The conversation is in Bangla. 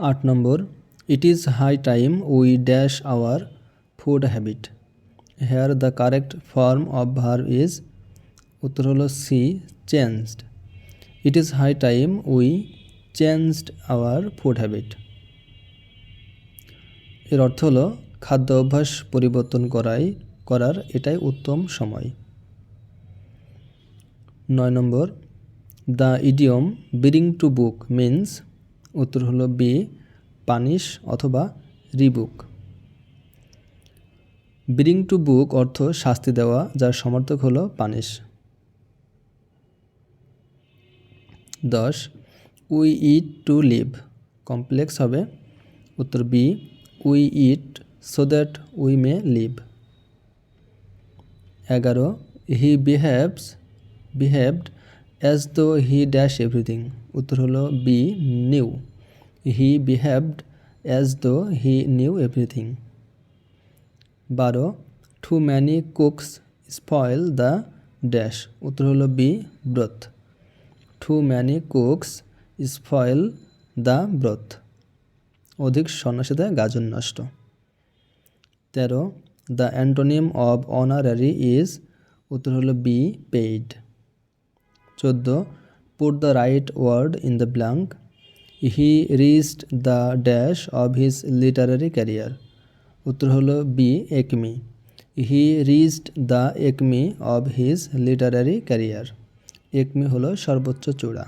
আট নম্বর it is high time we dash our food habit here the correct form of verb is উত্তর হলো C changed it is high time we changed our food habit এর অর্থ হলো, খাদ্য অভ্যাস পরিবর্তন করাই, করার এটাই উত্তম সময়। নয় নম্বর the idiom bring to book means উত্তর হলো বি, পানিশ অথবা রিবুক। বিরিং টু বুক অর্থ শাস্তি দেওয়া, যার সমর্থক হলো পানিশ। দশ we eat to live complex হবে। উত্তর B we eat so that we may live এগারো he behaves behaved as though he dash everything উত্তর হলো B knew he behaved as though he knew everything বারো too many cooks spoil the dash উত্তর হলো B broth too many cooks spoil the broth অধিক সন্ন্যাসীতে গাজন নষ্ট। তেরো the antonym of honorary is উত্তর হলো বি পেইড চোদ্দ put the right word in the blank he reached the dash of his literary career উত্তর হল B, acme. He reached the acme of his literary career acme হলো সর্বোচ্চ চূড়া।